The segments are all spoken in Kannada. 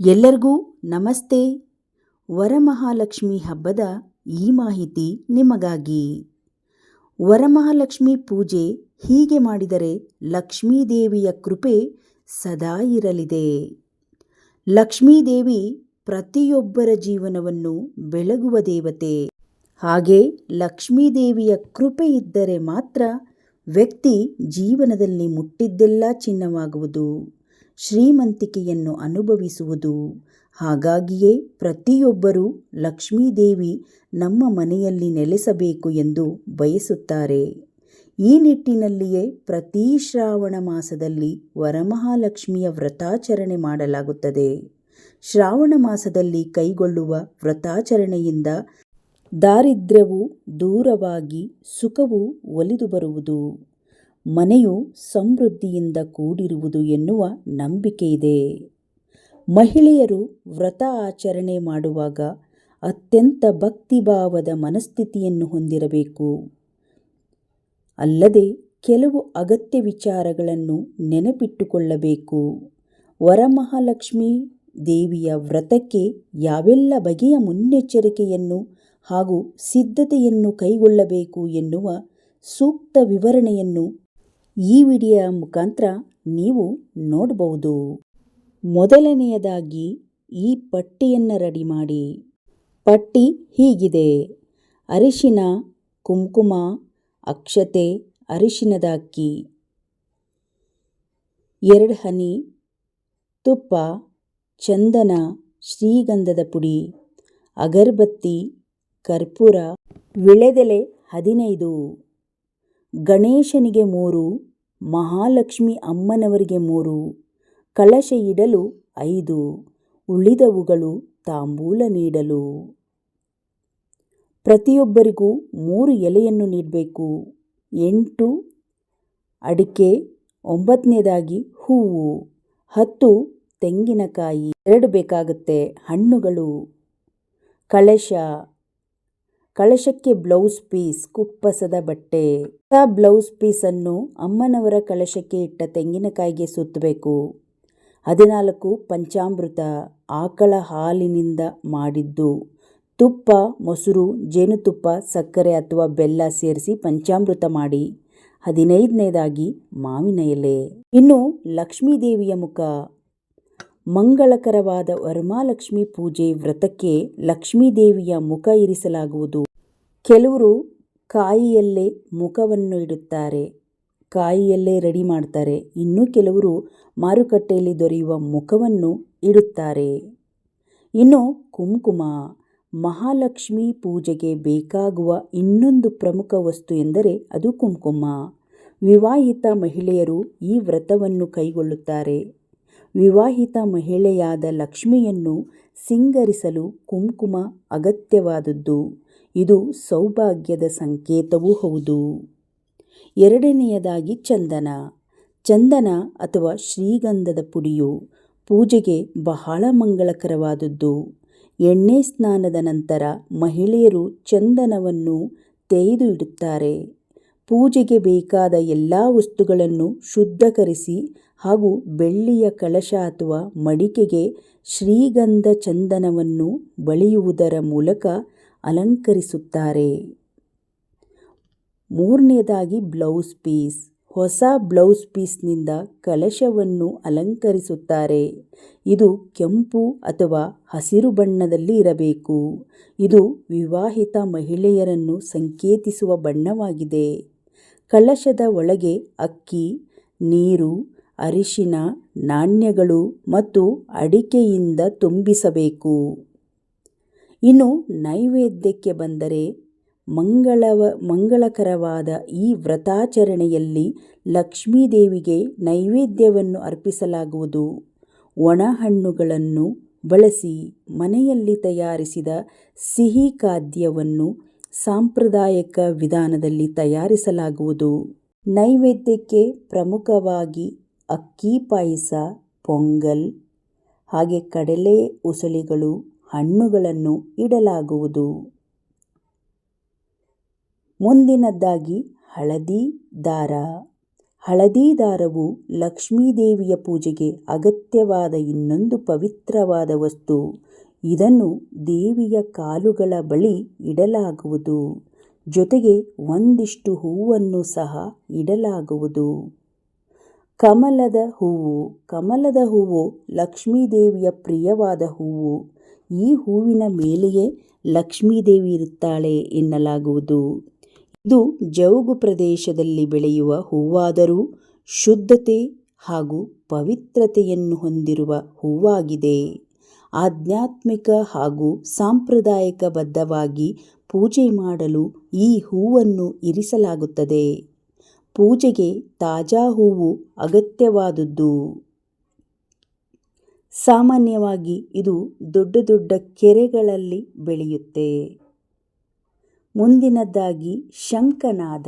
ಎಲ್ಲರಿಗೂ ನಮಸ್ತೆ. ವರಮಹಾಲಕ್ಷ್ಮಿ ಹಬ್ಬದ ಈ ಮಾಹಿತಿ ನಿಮಗಾಗಿ. ವರಮಹಾಲಕ್ಷ್ಮಿ ಪೂಜೆ ಹೀಗೆ ಮಾಡಿದರೆ ಲಕ್ಷ್ಮೀದೇವಿಯ ಕೃಪೆ ಸದಾ ಇರಲಿದೆ. ಲಕ್ಷ್ಮೀದೇವಿ ಪ್ರತಿಯೊಬ್ಬರ ಜೀವನವನ್ನು ಬೆಳಗುವ ದೇವತೆ. ಹಾಗೆ ಲಕ್ಷ್ಮೀದೇವಿಯ ಕೃಪೆ ಇದ್ದರೆ ಮಾತ್ರ ವ್ಯಕ್ತಿ ಜೀವನದಲ್ಲಿ ಮುಟ್ಟಿದ್ದೆಲ್ಲ ಚಿನ್ನವಾಗುವುದು. ಶ್ರೀಮಂತಿಕೆಯನ್ನು ಅನುಭವಿಸುವುದು. ಹಾಗಾಗಿಯೇ ಪ್ರತಿಯೊಬ್ಬರೂ ಲಕ್ಷ್ಮೀದೇವಿ ನಮ್ಮ ಮನೆಯಲ್ಲಿ ನೆಲೆಸಬೇಕು ಎಂದು ಬಯಸುತ್ತಾರೆ. ಈ ನಿಟ್ಟಿನಲ್ಲಿಯೇ ಪ್ರತಿ ಶ್ರಾವಣ ಮಾಸದಲ್ಲಿ ವರಮಹಾಲಕ್ಷ್ಮಿಯ ವ್ರತಾಚರಣೆ ಮಾಡಲಾಗುತ್ತದೆ. ಶ್ರಾವಣ ಮಾಸದಲ್ಲಿ ಕೈಗೊಳ್ಳುವ ವ್ರತಾಚರಣೆಯಿಂದ ದಾರಿದ್ರ್ಯವು ದೂರವಾಗಿ ಸುಖವು ಒಲಿದು ಬರುವುದು. ಮನೆಯು ಸಮೃದ್ಧಿಯಿಂದ ಕೂಡಿರುವುದು ಎನ್ನುವ ನಂಬಿಕೆಯಿದೆ. ಮಹಿಳೆಯರು ವ್ರತ ಆಚರಣೆ ಮಾಡುವಾಗ ಅತ್ಯಂತ ಭಕ್ತಿಭಾವದ ಮನಸ್ಥಿತಿಯನ್ನು ಹೊಂದಿರಬೇಕು. ಅಲ್ಲದೆ ಕೆಲವು ಅಗತ್ಯ ವಿಚಾರಗಳನ್ನು ನೆನಪಿಟ್ಟುಕೊಳ್ಳಬೇಕು. ವರಮಹಾಲಕ್ಷ್ಮಿ ದೇವಿಯ ವ್ರತಕ್ಕೆ ಯಾವೆಲ್ಲ ಬಗೆಯ ಮುನ್ನೆಚ್ಚರಿಕೆಯನ್ನು ಹಾಗೂ ಸಿದ್ಧತೆಯನ್ನು ಕೈಗೊಳ್ಳಬೇಕು ಎನ್ನುವ ಸೂಕ್ತ ವಿವರಣೆಯನ್ನು ಈ ವಿಡಿಯೋ ಮುಖಾಂತರ ನೀವು ನೋಡಬಹುದು. ಮೊದಲನೆಯದಾಗಿ ಈ ಪಟ್ಟಿಯನ್ನು ರೆಡಿ ಮಾಡಿ. ಪಟ್ಟಿ ಹೀಗಿದೆ. ಅರಿಶಿನ, ಕುಂಕುಮ, ಅಕ್ಷತೆ, ಅರಿಶಿನದ ಅಕ್ಕಿ. ಎರಡು ಹನಿ, ತುಪ್ಪ, ಚಂದನ, ಶ್ರೀಗಂಧದ ಪುಡಿ, ಅಗರಬತ್ತಿ, ಕರ್ಪೂರ, ವಿಳೆದೆಲೆ ಹದಿನೈದು. ಗಣೇಶನಿಗೆ ಮೂರು, ಮಹಾಲಕ್ಷ್ಮಿ ಅಮ್ಮನವರಿಗೆ ಮೂರು, ಕಳಶ ಇಡಲು ಐದು, ಉಳಿದವುಗಳು ತಾಂಬೂಲ ನೀಡಲು. ಪ್ರತಿಯೊಬ್ಬರಿಗೂ ಮೂರು ಎಲೆಯನ್ನು ನೀಡಬೇಕು. ಎಂಟು, ಅಡಿಕೆ, ಒಂಬತ್ತನೇದಾಗಿ ಹೂವು, ಹತ್ತು, ತೆಂಗಿನಕಾಯಿ, ಎರಡು ಬೇಕಾಗುತ್ತೆ ಹಣ್ಣುಗಳು. ಕಳಶ ಕಳಶಕ್ಕೆ ಬ್ಲೌಸ್ ಪೀಸ್, ಕುಪ್ಪಸದ ಬಟ್ಟೆ. ಆ ಬ್ಲೌಸ್ ಪೀಸನ್ನು ಅಮ್ಮನವರ ಕಳಶಕ್ಕೆ ಇಟ್ಟ ತೆಂಗಿನಕಾಯಿಗೆ ಸುತ್ತಬೇಕು. ಹದಿನಾಲ್ಕು ಪಂಚಾಮೃತ ಆಕಳ ಹಾಲಿನಿಂದ ಮಾಡಿದ್ದು. ತುಪ್ಪ, ಮೊಸರು, ಜೇನುತುಪ್ಪ, ಸಕ್ಕರೆ ಅಥವಾ ಬೆಲ್ಲ ಸೇರಿಸಿ ಪಂಚಾಮೃತ ಮಾಡಿ. ಹದಿನೈದನೇದಾಗಿ ಮಾವಿನ ಎಲೆ. ಇನ್ನು ಲಕ್ಷ್ಮೀದೇವಿಯ ಮುಖ. ಮಂಗಳಕರವಾದ ವರಮಹಾಲಕ್ಷ್ಮಿ ಪೂಜೆ ವ್ರತಕ್ಕೆ ಲಕ್ಷ್ಮೀದೇವಿಯ ಮುಖ ಇರಿಸಲಾಗುವುದು. ಕೆಲವರು ಕಾಯಿಯಲ್ಲೇ ಮುಖವನ್ನು ಇಡುತ್ತಾರೆ, ಕಾಯಿಯಲ್ಲೇ ರೆಡಿ ಮಾಡ್ತಾರೆ. ಇನ್ನು ಕೆಲವರು ಮಾರುಕಟ್ಟೆಯಲ್ಲಿ ದೊರೆಯುವ ಮುಖವನ್ನು ಇಡುತ್ತಾರೆ. ಇನ್ನು ಕುಂಕುಮ, ಮಹಾಲಕ್ಷ್ಮಿ ಪೂಜೆಗೆ ಬೇಕಾಗುವ ಇನ್ನೊಂದು ಪ್ರಮುಖ ವಸ್ತು ಎಂದರೆ ಅದು ಕುಂಕುಮ. ವಿವಾಹಿತ ಮಹಿಳೆಯರು ಈ ವ್ರತವನ್ನು ಕೈಗೊಳ್ಳುತ್ತಾರೆ. ವಿವಾಹಿತ ಮಹಿಳೆಯಾದ ಲಕ್ಷ್ಮಿಯನ್ನು ಸಿಂಗರಿಸಲು ಕುಂಕುಮ ಅಗತ್ಯವಾದದ್ದು. ಇದು ಸೌಭಾಗ್ಯದ ಸಂಕೇತವೂ ಹೌದು. ಎರಡನೆಯದಾಗಿ ಚಂದನ. ಚಂದನ ಅಥವಾ ಶ್ರೀಗಂಧದ ಪುಡಿಯು ಪೂಜೆಗೆ ಬಹಳ ಮಂಗಳಕರವಾದದ್ದು. ಎಣ್ಣೆ ಸ್ನಾನದ ನಂತರ ಮಹಿಳೆಯರು ಚಂದನವನ್ನು ತೆಗೆದು ಇಡುತ್ತಾರೆ. ಪೂಜೆಗೆ ಬೇಕಾದ ಎಲ್ಲ ವಸ್ತುಗಳನ್ನು ಶುದ್ಧಕರಿಸಿ ಹಾಗೂ ಬೆಳ್ಳಿಯ ಕಳಶ ಅಥವಾ ಮಡಿಕೆಗೆ ಶ್ರೀಗಂಧ ಚಂದನವನ್ನು ಬಳಿಯುವುದರ ಮೂಲಕ ಅಲಂಕರಿಸುತ್ತಾರೆ. ಮೂರನೇದಾಗಿ ಬ್ಲೌಸ್ ಪೀಸ್. ಹೊಸ ಬ್ಲೌಸ್ ಪೀಸ್ನಿಂದ ಕಲಶವನ್ನು ಅಲಂಕರಿಸುತ್ತಾರೆ. ಇದು ಕೆಂಪು ಅಥವಾ ಹಸಿರು ಬಣ್ಣದಲ್ಲಿ ಇರಬೇಕು. ಇದು ವಿವಾಹಿತ ಮಹಿಳೆಯರನ್ನು ಸಂಕೇತಿಸುವ ಬಣ್ಣವಾಗಿದೆ. ಕಲಶದ ಒಳಗೆ ಅಕ್ಕಿ, ನೀರು, ಅರಿಶಿನ, ನಾಣ್ಯಗಳು ಮತ್ತು ಅಡಿಕೆಯಿಂದ ತುಂಬಿಸಬೇಕು. ಇನ್ನು ನೈವೇದ್ಯಕ್ಕೆ ಬಂದರೆ ಮಂಗಳವ, ಮಂಗಳಕರವಾದ ಈ ವ್ರತಾಚರಣೆಯಲ್ಲಿ ಲಕ್ಷ್ಮೀದೇವಿಗೆ ನೈವೇದ್ಯವನ್ನು ಅರ್ಪಿಸಲಾಗುವುದು. ಒಣಹಣ್ಣುಗಳನ್ನು ಬಳಸಿ ಮನೆಯಲ್ಲಿ ತಯಾರಿಸಿದ ಸಿಹಿ ಖಾದ್ಯವನ್ನು ಸಾಂಪ್ರದಾಯಿಕ ವಿಧಾನದಲ್ಲಿ ತಯಾರಿಸಲಾಗುವುದು. ನೈವೇದ್ಯಕ್ಕೆ ಪ್ರಮುಖವಾಗಿ ಅಕ್ಕಿ ಪಾಯಸ, ಪೊಂಗಲ್, ಹಾಗೆ ಕಡಲೆ ಉಸಳಿಗಳು, ಹಣ್ಣುಗಳನ್ನು ಇಡಲಾಗುವುದು. ಮುಂದಿನದ್ದಾಗಿ ಹಳದಿ ದಾರ. ಹಳದಿ ದಾರವು ಲಕ್ಷ್ಮೀದೇವಿಯ ಪೂಜೆಗೆ ಅಗತ್ಯವಾದ ಇನ್ನೊಂದು ಪವಿತ್ರವಾದ ವಸ್ತು. ಇದನ್ನು ದೇವಿಯ ಕಾಲುಗಳ ಬಳಿ ಇಡಲಾಗುವುದು. ಜೊತೆಗೆ ಒಂದಿಷ್ಟು ಹೂವನ್ನು ಸಹ ಇಡಲಾಗುವುದು. ಕಮಲದ ಹೂವು ಕಮಲದ ಹೂವು ಲಕ್ಷ್ಮೀದೇವಿಯ ಪ್ರಿಯವಾದ ಹೂವು. ಈ ಹೂವಿನ ಮೇಲೆಯೇ ಲಕ್ಷ್ಮೀದೇವಿ ಇರುತ್ತಾಳೆ ಎನ್ನಲಾಗುವುದು. ಇದು ಜೌಗು ಪ್ರದೇಶದಲ್ಲಿ ಬೆಳೆಯುವ ಹೂವಾದರೂ ಶುದ್ಧತೆ ಹಾಗೂ ಪವಿತ್ರತೆಯನ್ನು ಹೊಂದಿರುವ ಹೂವಾಗಿದೆ. ಆಧ್ಯಾತ್ಮಿಕ ಹಾಗೂ ಸಾಂಪ್ರದಾಯಿಕ ಬದ್ಧವಾಗಿ ಪೂಜೆ ಮಾಡಲು ಈ ಹೂವನ್ನು ಇರಿಸಲಾಗುತ್ತದೆ. ಪೂಜೆಗೆ ತಾಜಾ ಹೂವು ಅಗತ್ಯವಾದುದ್ದು. ಸಾಮಾನ್ಯವಾಗಿ ಇದು ದೊಡ್ಡ ದೊಡ್ಡ ಕೆರೆಗಳಲ್ಲಿ ಬೆಳೆಯುತ್ತೆ. ಮುಂದಿನದ್ದಾಗಿ ಶಂಖನಾದ.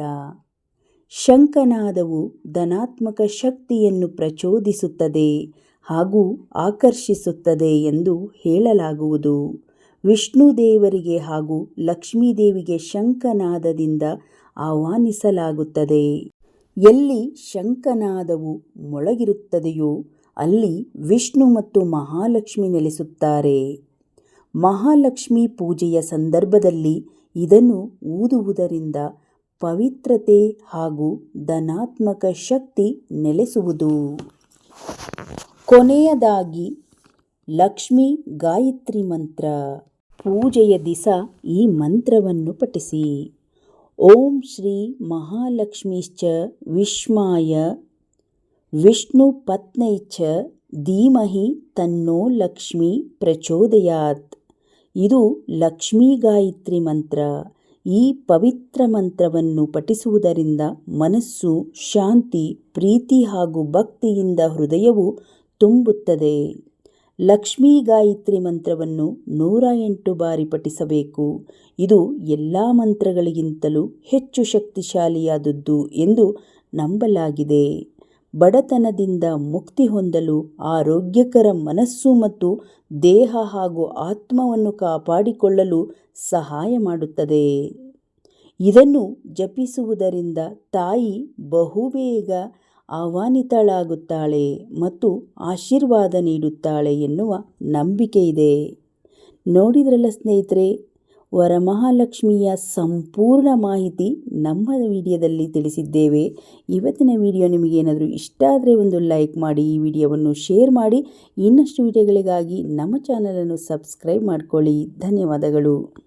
ಶಂಖನಾದವು ಧನಾತ್ಮಕ ಶಕ್ತಿಯನ್ನು ಪ್ರಚೋದಿಸುತ್ತದೆ. ಹಾಗೂ ಆಕರ್ಷಿಸುತ್ತದೆ ಎಂದು ಹೇಳಲಾಗುವುದು. ವಿಷ್ಣು ದೇವರಿಗೆ ಹಾಗೂ ಲಕ್ಷ್ಮೀದೇವಿಗೆ ಶಂಖನಾದದಿಂದ ಆಹ್ವಾನಿಸಲಾಗುತ್ತದೆ. ಎಲ್ಲಿ ಶಂಖನಾದವು ಮೊಳಗಿರುತ್ತದೆಯೋ ಅಲ್ಲಿ ವಿಷ್ಣು ಮತ್ತು ಮಹಾಲಕ್ಷ್ಮಿ ನೆಲೆಸುತ್ತಾರೆ. ಮಹಾಲಕ್ಷ್ಮಿ ಪೂಜೆಯ ಸಂದರ್ಭದಲ್ಲಿ ಇದನ್ನು ಊದುವುದರಿಂದ ಪವಿತ್ರತೆ ಹಾಗೂ ಧನಾತ್ಮಕ ಶಕ್ತಿ ನೆಲೆಸುವುದು. ಕೊನೆಯದಾಗಿ ಲಕ್ಷ್ಮಿ ಗಾಯತ್ರಿ ಮಂತ್ರ. ಪೂಜೆಯ ದಿಸ ಈ ಮಂತ್ರವನ್ನು ಪಠಿಸಿ. ಓಂ ಶ್ರೀ ಮಹಾಲಕ್ಷ್ಮೀಶ್ಚ ವಿಷ್ಮಾಯ, ವಿಷ್ಣು ಪತ್ನೈ ಚ ಧೀಮಹಿ ತನ್ನೋ ಲಕ್ಷ್ಮಿ ಪ್ರಚೋದಯಾತ್. ಇದು ಲಕ್ಷ್ಮೀ ಗಾಯತ್ರಿ ಮಂತ್ರ. ಈ ಪವಿತ್ರ ಮಂತ್ರವನ್ನು ಪಠಿಸುವುದರಿಂದ ಮನಸ್ಸು ಶಾಂತಿ, ಪ್ರೀತಿ ಹಾಗೂ ಭಕ್ತಿಯಿಂದ ಹೃದಯವು ತುಂಬುತ್ತದೆ. ಲಕ್ಷ್ಮೀ ಗಾಯತ್ರಿ ಮಂತ್ರವನ್ನು ನೂರ ಎಂಟು ಬಾರಿ ಪಠಿಸಬೇಕು. ಇದು ಎಲ್ಲ ಮಂತ್ರಗಳಿಗಿಂತಲೂ ಹೆಚ್ಚು ಶಕ್ತಿಶಾಲಿಯಾದದ್ದು ಎಂದು ನಂಬಲಾಗಿದೆ. ಬಡತನದಿಂದ ಮುಕ್ತಿ ಹೊಂದಲು ಆರೋಗ್ಯಕರ ಮನಸ್ಸು ಮತ್ತು ದೇಹ ಹಾಗೂ ಆತ್ಮವನ್ನು ಕಾಪಾಡಿಕೊಳ್ಳಲು ಸಹಾಯ ಮಾಡುತ್ತದೆ. ಇದನ್ನು ಜಪಿಸುವುದರಿಂದ ತಾಯಿ ಬಹುಬೇಗ ಆಹ್ವಾನಿತಳಾಗುತ್ತಾಳೆ ಮತ್ತು ಆಶೀರ್ವಾದ ನೀಡುತ್ತಾಳೆ ಎನ್ನುವ ನಂಬಿಕೆ ಇದೆ. ನೋಡಿದ್ರಲ್ಲ ಸ್ನೇಹಿತರೆ, ವರಮಹಾಲಕ್ಷ್ಮಿಯ ಸಂಪೂರ್ಣ ಮಾಹಿತಿ ನಮ್ಮ ವಿಡಿಯೋದಲ್ಲಿ ತಿಳಿಸಿದ್ದೇವೆ. ಇವತ್ತಿನ ವಿಡಿಯೋ ನಿಮಗೇನಾದರೂ ಇಷ್ಟ ಆದರೆ ಒಂದು ಲೈಕ್ ಮಾಡಿ, ಈ ವಿಡಿಯೋವನ್ನು ಶೇರ್ ಮಾಡಿ. ಇನ್ನಷ್ಟು ವಿಡಿಯೋಗಳಿಗಾಗಿ ನಮ್ಮ ಚಾನಲನ್ನು ಸಬ್ಸ್ಕ್ರೈಬ್ ಮಾಡಿಕೊಳ್ಳಿ. ಧನ್ಯವಾದಗಳು.